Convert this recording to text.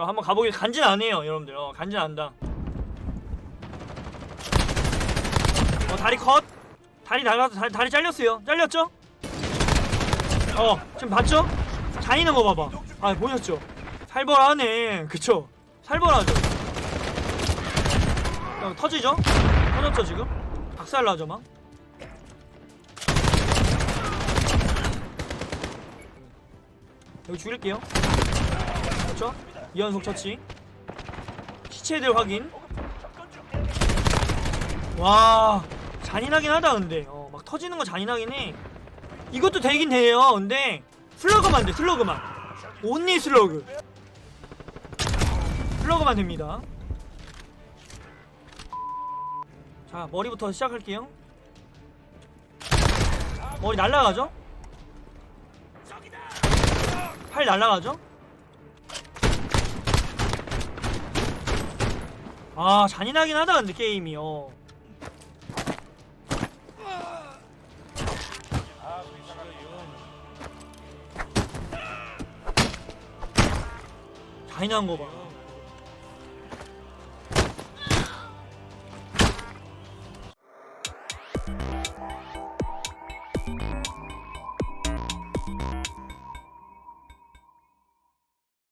자 한번 가보길 간진 안 해요 여러분들 어 간진 안다 어 다리 컷 다리 나가서 다리, 다리 잘렸어요 잘렸죠? 어 지금 봤죠? 잔인한 거 봐봐 아 보셨죠? 살벌하네 그쵸? 살벌하죠 어, 터지죠? 터졌죠 지금? 박살나죠 막 여기 죽일게요 그렇죠? 이 연속 처치 시체들 확인. 와 잔인하긴 하다 근데. 어, 막 터지는 거 잔인하긴 해. 이것도 되긴 돼요 근데. 슬러그만 돼 슬러그만. 온리 슬러그. 슬러그만 됩니다. 자 머리부터 시작할게요. 머리 날라가죠? 팔 날라가죠? 아 잔인하긴 하다 근데 게임이 어 잔인한 거봐